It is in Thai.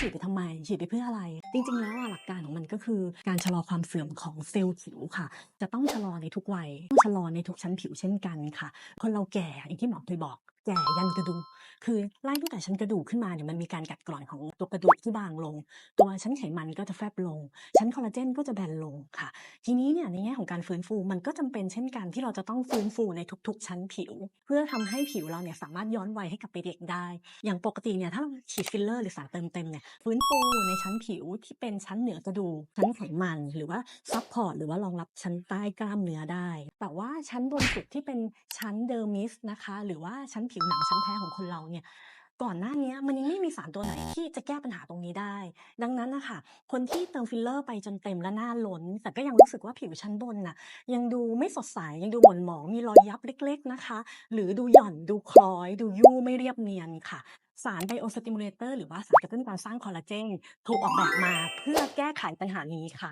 ฉีดไปทำไม ฉีดไปเพื่ออะไร จริง ๆ แล้วหลักการของมันก็คือการชะลอความเสื่อมของเซลล์ผิวค่ะ จะต้องชะลอในทุกวัยต้องชะลอในทุกชั้นผิวเช่นกันค่ะ คนเราแก่อย่างที่หมอเคยบอก แก่ยันกระดูกคือไล่ตั้งแต่ชั้นกระดูกขึ้นมาเนี่ยมันมีการกัดกร่อนของตัวกระดูกที่บางลง ตัวชั้นไขมันก็จะแฟบลง ชั้นคอลลาเจนก็จะแบนลงค่ะ ทีนี้เนี่ยในแง่ของการฟื้นฟูมันก็จำเป็นเช่นกันที่เราจะต้องฟื้นฟูในทุก ๆ ชั้นผิว เพื่อทำให้ผิวเราเนี่ยสามารถย้อนวัยให้กลับไปเด็กได้ อย่างปกติเนี่ยถ้าเราฉีดฟิลเลอร์หรือสารเติมเต็มเนี่ยฟื้นฟูในชั้นผิวที่เป็นชั้นเหนือกระดูกชั้นไขมันหรือว่าซัพพอร์ตหรือว่ารองรับชั้นใต้กล้ามเนื้อได้ แต่ว่าชั้นบนสุดที่เป็นชั้นเดอร์มิสนะคะ หรือว่าชั้นผิวหนังชั้นแท้ของคนเราเนี่ยก่อนหน้านี้มันยังไม่มีสารตัวไหนที่จะแก้ปัญหาตรงนี้ได้ ดังนั้นนะคะคนที่เติมฟิลเลอร์ไปจนเต็มและหน้าล้น แต่ก็ยังรู้สึกว่าผิวชั้นบนน่ะยังดูไม่สดใสยังดูหม่นหมองมีรอยยับเล็ก ๆนะคะ หรือดูหย่อนดูคล้อย ดูยู่ไม่เรียบเนียนค่ะสาร Biostimulator หรือว่าสารกระตุ้นการสร้างคอลลาเจนถูกออกแบบมาเพื่อแก้ไขปัญหานี้ค่ะ